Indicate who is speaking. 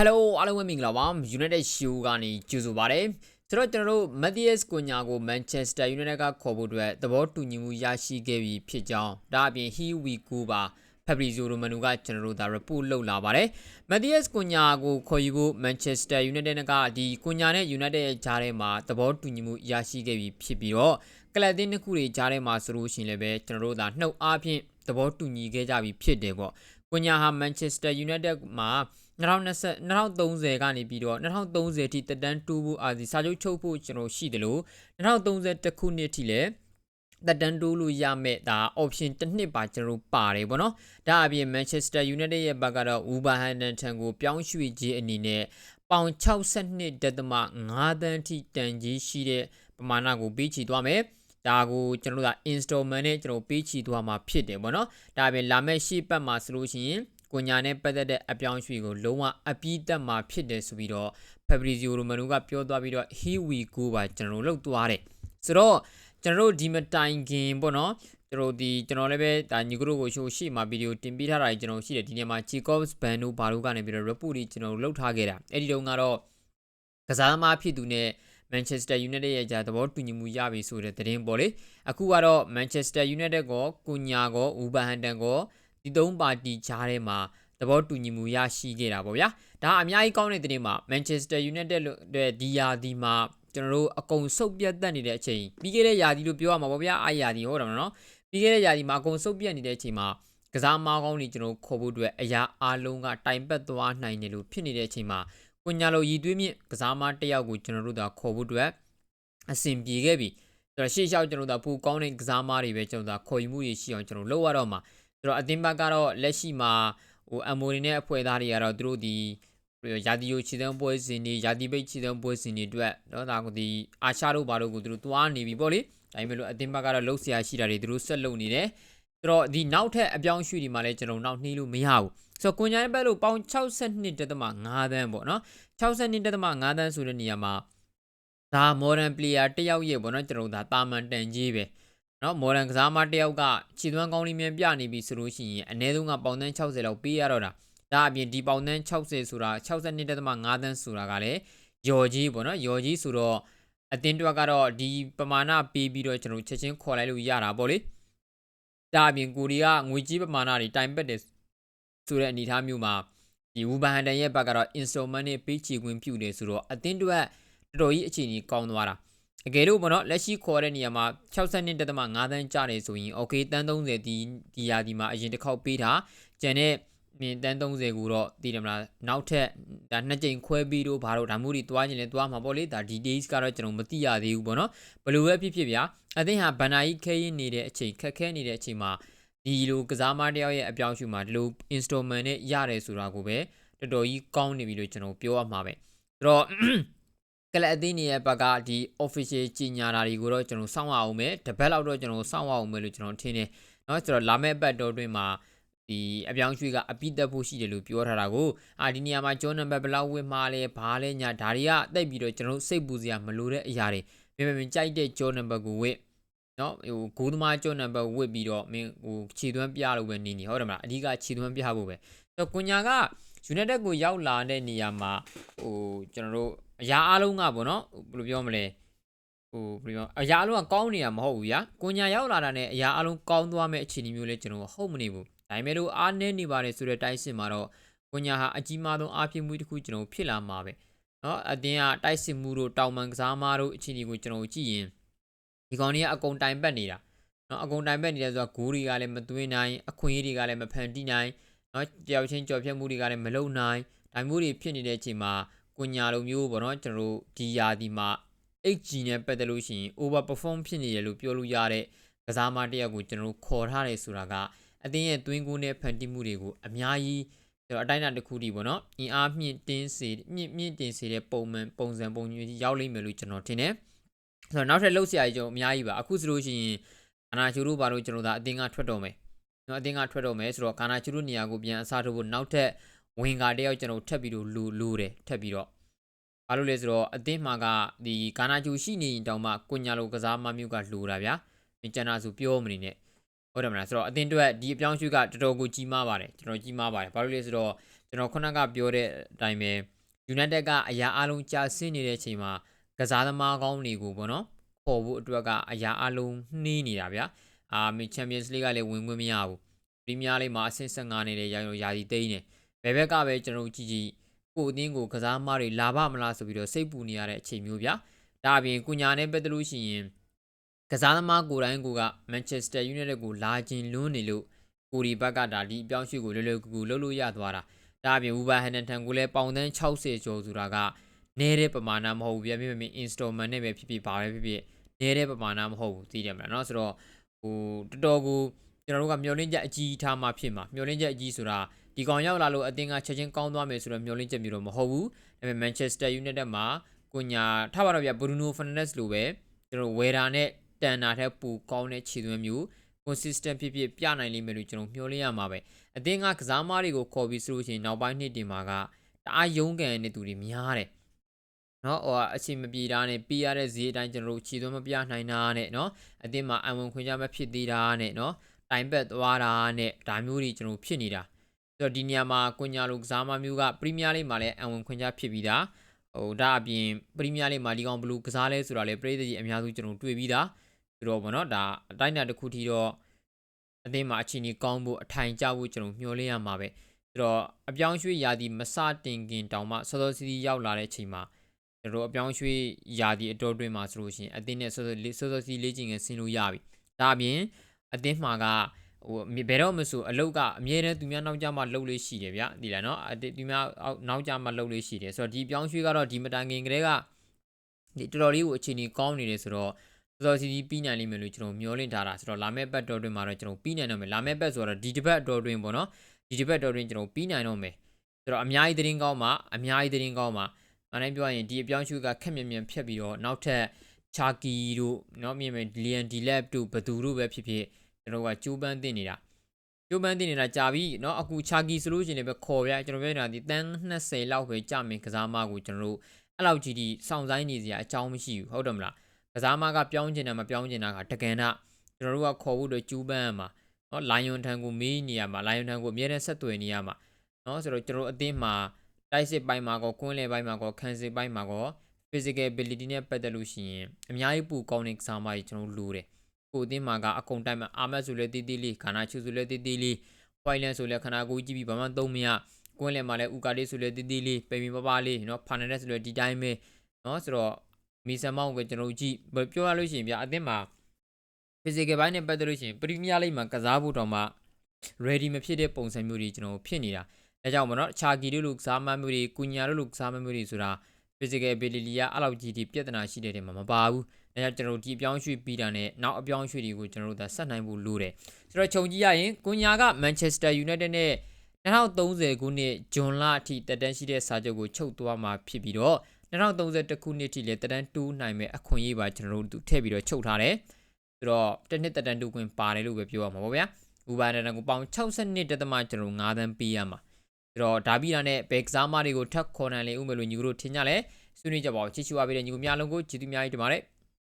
Speaker 1: Hello အားလုံးပဲမင်္ဂလာပါ United Show ကနေကြိုဆိုပါရစေဆိုတော့ကျွန်တော်တို့ Matthias Cunha ကို Manchester United ကခေါ်ဖို့အတွက်သဘောတူညီမှုရရှိခဲ့ပြီဖြစ်ကြောင်းဒါအပြင် He We Go ပါ Fabrizio Romano ကကျွန်တော်တို့ဒါ report လုပ်လာပါတယ် Matthias Cunha ကိုခေါ်ယူဖို့ Manchester United ကဒီ Cunha နဲ့ United ရဲ့ဂျားထဲမှာသဘောတူညီမှုရရှိခဲ့ပြီဖြစ်ပြီးတော့ကလပ်တင်းတစ်ခုတွေဂျားထဲမှာဆိုလို့ရှိရင်လည်းပဲကျွန်တော်တို့ဒါနှုတ်အားဖြင့်သဘောတူညီခဲ့ကြပြီဖြစ်တယ်ပေါ့ကွညာဟာ Manchester United မှာ 2020 2030ကနေပြီးတော့2030အထိတက်တန်းတူဖို့အာဒီစာချုပ်ချုပ်ဖို့ကျွန်တော်ရှိတယ်လို့2030ခုနှစ်အထိလည်းတက်တန်းတိုးလို့ရမယ်ဒါ option တစ်နှစ်ပါကျွန်တော်ပါတယ်ဗောနော်ဒါအပြင် Manchester United ရဲ့ဘက်ကတော့ Wolverhampton ကိုပြောင်းရွှေ့ခြင်းအနေနဲ့ပေါင်62.5တန်းထိတန်ကြီးရှိတဲ့ပမာဏကိုပေးချီသွားမယ်ဒါကိုကျွန်တော်တို့က installment နဲ့ကျွန်တော်ပေးချီသွားမှာဖြစ်တယ်ဗောနော်ဒါအပြင်လာမယ့်ရှေ့ပတ်မှာဆိုလို့ရှိရင် ကိုညာနဲ့ပတ်သက်တဲ့အပြောင်းအရွှေ့ကိုလုံးဝအပြည့်တက်မှာဖြစ်တယ်ဆိုပြီးတော့ Fabrizio Romano ကပြောသွားပြီးတော့ Here we go ပါကျွန်တော်တို့လောက်သွားတယ်ဆိုတော့ကျွန်တော်တို့ဒီမတိုင်ခင်ပေါ့နော်ကျွန်တော်ဒီကျွန်တော်လည်းပဲဒါညီကတို့ကိုရှိုးရှိမှာဗီဒီယိုတင်ပေးထားတာကြီးကျွန်တော်ရှိတယ်ဒီနေ့မှာ Jacobs Ban တို့ဘာတို့ကနေပြီးတော့ report ကြီးကျွန်တော်တို့လောက်ထားခဲ့တာအဲ့ဒီတုန်းကတော့ကစားသမားဖြစ်သူနဲ့ Manchester United ရဲ့ကြာသဘောတူညီမှုရပြီဆိုတဲ့သတင်းပေါ့လေအခုကတော့ Manchester United ကိုကုညာကို Wolverhampton ကို ဒီသုံးပါတီကြားထဲမှာသဘောတူညီမှုရရှိခဲ့တာပေါ့ဗျာဒါအများကြီးကောင်းတဲ့သတင်းမှာ Manchester United ရဲ့ဒီယာဒီမှာကျွန်တော်တို့အကုန်စုပ်ပြတ်တက်နေတဲ့အချိန်ပြီးခဲ့တဲ့ယာဒီလို့ပြောရမှာပေါ့ဗျာအားယာဒီဟုတ်တယ်မနော်ပြီးခဲ့တဲ့ယာဒီမှာအကုန်စုပ်ပြတ်နေတဲ့အချိန်မှာကစားမားကောင်းတွေကျွန်တော်ခေါ်ဖို့အတွက်အရာအားလုံးကတိုင်ပတ်သွားနိုင်တယ်လို့ဖြစ်နေတဲ့အချိန်မှာကိုညာလိုရည်သွေးမြင့်ကစားမားတစ်ယောက်ကိုကျွန်တော်တို့သာခေါ်ဖို့အတွက်အဆင်ပြေခဲ့ပြီဆိုတော့ရှေ့လျှောက်ကျွန်တော်တို့သာပူကောင်းတဲ့ကစားမားတွေပဲကျွန်တော်တို့သာခေါ်ယူမှုတွေရှိအောင်ကျွန်တော်လုပ်ရတော့မှာဆို တော့အတင်းဘက်ကတော့လက်ရှိမှာဟို MO တွေနဲ့အဖွဲ့သားတွေကတော့သူတို့ဒီရာဒီယိုခြေတန်းပွဲစဉ်တွေရာဒီဘိတ်ခြေတန်းပွဲစဉ်တွေအတွက်တော့ဒါကဒီအာရှတို့ဘာတို့ကိုသူတို့သွားနေပြီပေါ့လေဒါပေမဲ့လို့အတင်းဘက်ကတော့လှုပ်ရှားရှိတာတွေသူတို့ဆက်လုပ်နေတယ်ဆိုတော့ဒီနောက်ထပ်အပြောင်းရွှေ့ဒီမှာလည်းကျွန်တော်နောက်နှီးလို့မရဘူးဆိုတော့ကွန်ရိုင်းဘက်လို့ပေါင်62.5တန်းပေါ့နော်62.5တန်းဆိုတဲ့နေရာမှာဒါ modern player တယောက်ရဲ့ပေါ့နော်ကျွန်တော်ဒါတာမန်တန်ကြီးပဲ နော် modern ကစားမတယောက်ကခြေသွမ်းကောင်းလေးမြန်ပြနေပြီဆိုလို့ရှိရင်အနည်းဆုံးကပေါင်တန်း60လောက်ပေးရတော့တာဒါအပြင်ဒီပေါင်တန်း60ဆိုတာ62.5တန်းဆိုတာကလည်းယော်ကြီးပေါ့နော်ယော်ကြီးဆိုတော့အတင်းတွက်ကတော့ဒီပမာဏပေးပြီးတော့ကျွန်တော်ချက်ချင်းခေါ်လိုက်လို့ရတာပေါ့လေဒါအပြင်ကိုရီးယားငွေကြီးပမာဏတွေတိုင်ပတ်တယ်ဆိုတဲ့အနေအထားမျိုးမှာဒီဝူဘန်ဟန်တန်ရဲ့ဘက်ကတော့ installment နဲ့ပေးချေခွင့်ပြုတယ်ဆိုတော့အတင်းတွက်တော်တော်ကြီးအခြေအနေကောင်းသွားတာ အကယ်လို့ပေါ့နော်လက်ရှိခေါ်တဲ့နေရာမှာ62.5တန်းကျတယ်ဆိုရင် okay တန်း30ဒီဒီရာဒီမှာအရင်တစ်ခေါက်ပေးတာကျန်တဲ့မြင်တန်း30ကိုတော့သိတယ်မလားနောက်ထပ်ဒါနှစ်ကြိမ်ခွဲပြီးတော့ဘာလို့ဒါမျိုးတွေတွားခြင်းလဲတွားမှာပေါ့လေဒါ details ကတော့ကျွန်တော်မသိရသေးဘူးပေါ့နော်ဘယ်လိုပဲဖြစ်ဖြစ်ဗျာအသိဟာဘန်နာကြီးခဲရင်နေတဲ့အချိန်ခက်ခဲနေတဲ့အချိန်မှာဒီလိုကစားမတယောက်ရဲ့အပြောင်းအရွှေ့မှာဒီလို installment နဲ့ရတယ်ဆိုတာကိုပဲတော်တော်ကြီးကောင်းနေပြီလို့ကျွန်တော်ပြောရမှာပဲဆိုတော့က လပ်အသင်းတွေရဲ့ဘက်ကဒီ official ကြီးညာတာတွေကိုတော့ကျွန်တော်စောင့်ရအောင်မယ်တပတ်လောက်တော့ကျွန်တော်စောင့်ရအောင်မယ်လို့ကျွန်တော်ထင်တယ်เนาะဆိုတော့လာမယ့်ပတ်တော်တွင်မှာဒီအပြောင်းရွှေ့ကအပိတက်ဖို့ရှိတယ်လို့ပြောထားတာကိုအာဒီနေရာမှာကျော်နံပါတ်ဘယ်လောက်ဝင့်မှားလဲဘာလဲညာဒါတွေကတိတ်ပြီးတော့ကျွန်တော်စိတ်ပူစရာမလိုတဲ့အရာတွေမြင်မြင်ကြိုက်တဲ့ကျော်နံပါတ်ကိုဝင့်နော်ဟိုဂိုးသမားကျော်နံပါတ်ဝစ်ပြီးတော့မင်းဟိုခြေသွမ်းပြလို့ပဲနေနေဟုတ်တယ်မလားအဓိကခြေသွမ်းပြဖို့ပဲဆိုတော့ကွန်ညာက United ကိုရောက်လာတဲ့နေရာမှာဟိုကျွန်တော်တို့ အရာအလုံးကပေါ့နော်ဘယ်လိုပြောမလဲဟိုဘယ်လိုအရာအလုံးကကောင်းနေတာမဟုတ်ဘူးဗျာကိုညာရောက်လာတာနဲ့အရာအလုံးကောင်းသွားမဲ့အခြေအနေမျိုးလဲကျွန်တော်ဟုတ်မနေဘူးဒါပေမဲ့လို့အားနည်းနေပါတယ်ဆိုတဲ့တိုက်စစ်မှာတော့ကိုညာဟာအကြီးမားဆုံးအားဖြစ်မှုတစ်ခုကျွန်တော်ဖြစ်လာမှာပဲနော်အတင်းကတိုက်စစ်မှုတို့တောင်ပန်ကစားမားတို့အခြေအနေကိုကျွန်တော်ကြည့်ရင်ဒီကောင်တွေကအကုန်တိုင်ပတ်နေတာနော်အကုန်တိုင်ပတ်နေတယ်ဆိုတော့ဂိုးတွေကလည်းမသွင်းနိုင်အခွင့်အရေးတွေကလည်းမဖန်တီးနိုင်နော်တယောက်ချင်းကြော်ဖြတ်မှုတွေကလည်းမလုံနိုင်ဒါမျိုးတွေဖြစ်နေတဲ့အချိန်မှာ ကိုညာလိုမျိုးပေါ့နော်ကျွန်တော်တို့ဒီယာဒီမှာ HG နဲ့ပတ်သက်လို့ရှိရင် over perform ဖြစ်နေရလို့ပြောလို့ရတဲ့ကစားမတယောက်ကိုကျွန်တော်တို့ခေါ်ထားတယ်ဆိုတာကအသင်းရဲ့သွင်းကိုးနဲ့ဖန်တီးမှုတွေကိုအများကြီးကျွန်တော်အတိုင်းအတာတစ်ခုတည်းပေါ့နော်အင်အားမြင့်တင်းစေမြင့်မြင့်တင်စေတဲ့ပုံမှန်ပုံစံပုံညွှန်ကြီးရောက်လိမ့်မယ်လို့ကျွန်တော်ထင်တယ်ဆိုတော့နောက်ထပ်လှုပ်ရှားကြီးကျွန်တော်အများကြီးပါအခုဆိုလို့ရှိရင်ကာနာချူတို့ဘာလို့ကျွန်တော်ဒါအသင်းကထွက်တော်မယ်နော်အသင်းကထွက်တော်မယ်ဆိုတော့ကာနာချူတို့နေရာကိုပြန်အစားထိုးဖို့နောက်ထပ် ဝင်ကာတယောက်ကျွန်တော်ထပ်ပြီးတော့လူလူတယ်ထပ်ပြီးတော့ဘာလို့လဲဆိုတော့အတင်းမှာကဒီကာနာချူရှိနေရင်တောင်မှကွညာလိုကစားမမျိုးကလူတာဗျာမကျန်တာဆိုပြောမနေနဲ့ဟုတ်တယ်မလားဆိုတော့အတင်းအတွက်ဒီအပြောင်းရွှေ့ကတော်တော်ကိုကြီးမားပါတယ်ကျွန်တော်ကြီးမားပါတယ်ဘာလို့လဲဆိုတော့ကျွန်တော်ခုနကပြောတဲ့အတိုင်းပဲ United ကအရာအလုံးကြာဆင်းနေတဲ့အချိန်မှာကစားသမားကောင်းတွေကိုပေါ့နော်ခေါ်ဖို့အတွက်ကအရာအလုံးနှီးနေတာဗျာအာမီ Champions League ကလည်းဝင်ခွင့်မရဘူးပရီးမီးယားလိဂ်မှာအဆင့်15နေတဲ့ရာရာသီသိမ်းနေဘယ် ဘက်ကပဲကျွန်တော်ကြည့်ကြည့်ကိုအသင်းကိုကစားသမားတွေလာပါမလားဆိုပြီးတော့စိတ်ပူနေရတဲ့အချိန်မျိုးဗျာဒါအပြင်ကုညာနဲ့ပတ်သက်လို့ရှိရင်ကစားသမားကိုယ်တိုင်းကိုက Manchester United ကိုလာခြင်းလွန်းနေလို့ကိုရီဘက်ကဒါဒီအပြောင်းရွှေ့ကိုလွယ်လွယ်ကူကူလုပ်လို့ရသွားတာ ဒါအပြင် Uber Hamilton ကိုလည်းပေါင်သန်း60ကျော်ဆိုတာကနေတဲ့ပမာဏမဟုတ်ဘူးပြပြပြ installment နဲ့ပဲဖြစ်ဖြစ်ပါပဲဖြစ်ဖြစ်နေတဲ့ပမာဏမဟုတ်ဘူးသိတယ်မလားเนาะဆိုတော့ဟိုတော်တော်ကိုကျွန်တော်တို့ကမျောလင်းချက်အကြီးထားမှဖြစ်မှာမျောလင်းချက်အကြီးဆိုတာ ဒီကောင်ရောက်လာလို့အတင်းကချက်ချင်းကောင်းသွားမယ်ဆိုတော့မျောလင်းချက်မျိုးတော့မဟုတ်ဘူးဒါပေမဲ့ Manchester United မှာကိုညာထားပါတော့ဗျ Bruno Fernandes လိုပဲကျွန်တော်ဝယ်တာနဲ့တန်တာထက်ပိုကောင်းတဲ့ခြေသွင်းမျိုး consistent ဖြစ်ဖြစ်ပြနိုင်လိမ့်မယ်လို့ကျွန်တော်မျှော်လင့်ရမှာပဲအသင်းကကစားမားတွေကိုခေါ်ပြီးဆိုလို့ရှိရင်နောက်ပိုင်းနှစ်တင်မှာကတအားရုန်းကန်တဲ့သူတွေများတယ်နော်ဟိုအချိန်မပြေတာနဲ့ပြရတဲ့ဈေးအတိုင်းကျွန်တော်တို့ခြေသွင်းမပြနိုင်တာနဲ့နော်အသင်းမှာအံဝင်ခွင့်ကြမဖြစ်သေးတာနဲ့နော်တိုင်ပက်သွားတာနဲ့ဒါမျိုးတွေကျွန်တော်ဖြစ်နေတာ ဆိုတော့ဒီနေရာမှာကွန်ညာလိုကစားမမျိုးကပရီးမီးယားလိမှာလည်းအံဝင်ခွင့်ကြဖြစ်ပြီးသားဟိုဒါအပြင်ပရီးမီးယားလိမှာလီကောင်ဘလူးကစားလဲဆိုတာလေပရိသတ်ကြီးအများစုကျွန်တော်တွေ့ပြီးသားဆိုတော့ဗောနော်ဒါအတိုင်းအတာတစ်ခုထိတော့အသင်းမှာအခြေအနေကောင်းဖို့အထိုင်ကျဖို့ကျွန်တော်မျှော်လင့်ရမှာပဲဆိုတော့အပြောင်းရွှေ့ရာသီမစတင်ခင်တောင်မှစောစောစီးစီးရောက်လာတဲ့အချိန်မှာကျွန်တော်အပြောင်းရွှေ့ရာသီအတော်တွင်းမှာဆိုလို့ရှိရင်အသင်းနဲ့စောစောစောစောစီးလေ့ကျင့်ငယ်ဆင်းလို့ရပြီဒါအပြင်အသင်းမှာက ဟိုဘယ်တော့မှဆိုအလုတ်ကအမြဲတမ်းသူများနောက်ကျမှလှုပ်လေးရှိတယ်ဗျဒီလားနော်အသင်းသူများနောက်ကျမှလှုပ်လေးရှိတယ်ဆိုတော့ဒီပြောင်းရွှေ့ကတော့ဒီမတိုင်ခင်ကတည်းကဒီတော်တော်လေးကိုအခြေအနေကောင်းနေတယ်ဆိုတော့ စောစောစီးစီးပြီးနိုင်လိမ့်မယ်လို့ကျွန်တော်မျှော်လင့်ထားတာဆိုတော့လာမယ့်ဘက်တော်တွင်မှာတော့ကျွန်တော်ပြီးနိုင်တော့မယ်လာမယ့်ဘက်ဆိုတော့ဒီတစ်ပတ်တော်တွင်ပေါ့နော်ဒီတစ်ပတ်တော်တွင်ကျွန်တော်ပြီးနိုင်တော့မယ်ဆိုတော့အများကြီးသတင်းကောင်းမှာအများကြီးသတင်းကောင်းမှာအနိုင်ပြောရရင်ဒီအပြောင်းရွှေ့ကခက်မြင်မြန်ဖြတ်ပြီးတော့နောက်ထပ်ချာကီတို့เนาะမြင်မယ်လီယန်ဒီလက်တို့ဘသူတို့ပဲဖြစ်ဖြစ် ကျွန်တော်ကကျိုးပန်းတင်နေတာကျိုးပန်းတင်နေတာကြာပြီเนาะအခုချာကီဆိုလို့ရှိရင်လည်းပဲခေါ်ပြကျွန်တော်ပြောနေတာဒီတန်း20လောက်ပဲကြာမင်ကစားမကိုကျွန်တော်တို့အဲ့လောက်ကြီးဒီစောင့်ဆိုင်နေစရာအကြောင်းမရှိဘူးဟုတ်တယ်မလား ကစားမကပြောင်းကျင်တာမပြောင်းကျင်တာကတကန်တာကျွန်တော်တို့ကခေါ်ဖို့အတွက်ကျူးပန်းရမှာเนาะလိုင်ယွန်ထံကိုမေးနေရမှာလိုင်ယွန်ထံကိုအများနဲ့ဆက်သွယ်နေရမှာเนาะဆိုတော့ကျွန်တော်အသင်းမှာတိုက်စစ်ပိုင်းမှာကောကွင်းလေပိုင်းမှာကောခံစစ်ပိုင်းမှာကော physical ability နဲ့ပတ်သက်လို့ရှိရင်အများကြီးပူကောင်းတဲ့ကစားမကြီးကျွန်တော်လိုတယ် ကိုအသင်းမှာကအကုန်တိုင်းမှာအာမတ်ဆိုလဲတီးတီးလေးခန္ဓာချူဆိုလဲတီးတီးလေးပိုင်လန်ဆိုလဲခန္ဓာကိုယ်ကြည့်ပြီးဘာမှသုံးမရကွင်းလယ်မှာလဲဥကာလေးဆိုလဲတီးတီးလေးပေမီပပလေးနော်ဖာနန်ဒက်ဆိုလဲဒီတိုင်းပဲနော်ဆိုတော့မီဆန်မောင်းကိုကျွန်တော်ကြည့်ပြောရလို့ရှိရင်ဗျာအသင်းမှာ physical ဘိုင်းနဲ့ပတ်သက်လို့ရှိရင်ပရီးမီးယားလိမ့်မှာကစားဖို့တော့မှ ready မဖြစ်တဲ့ပုံစံမျိုးတွေကျွန်တော်ဖြစ်နေတာဒါကြောင့်မနော်ချာကီတို့လိုကစားမမျိုးတွေကုညာတို့လိုကစားမမျိုးတွေဆိုတာ physical ability ကအဲ့လောက်ကြီးဒီပြဿနာရှိတဲ့နေမှာမပါဘူးဒါကြောင့်ကျွန်တော်ဒီအပြောင်းရွှေ့ပြီးတာနဲ့နောက်အပြောင်းရွှေ့တွေကိုကျွန်တော်တို့သာဆက်နိုင်ဖို့လိုတယ်ဆိုတော့ခြုံကြည့်ရရင်ကုညာက Manchester United နဲ့2030ခုနှစ်ဂျွန်လအထိတက်တန်းရှိတဲ့စာချုပ်ကိုချုပ်သွားမှာဖြစ်ပြီးတော့2031ခုနှစ်ထိလည်းတက်တန်းတူးနိုင်မဲ့အခွင့်အရေးပါကျွန်တော်တို့ထည့်ပြီးတော့ချုပ်ထားတယ်ဆိုတော့တစ်နှစ်တက်တန်းတူးခွင့်ပါတယ်လို့ပဲပြောရမှာပေါ့ဗျာဥပါဒဏ်ကိုပေါင်62တက်သမကျွန်တော်9သန်းပေးရမှာ ဆိုတော့ဒါပြီးတာနဲ့ဘယ်ကစားမတွေကိုထပ်ခေါ်နိုင်လေဦးမယ်လို့ညီတို့ထင်ကြလဲဆွေးနွေးကြပါဦးချစ်ချူပါပေးတဲ့ညီကိုများလုံးကိုကြည်သူများကြီးတင်ပါတယ်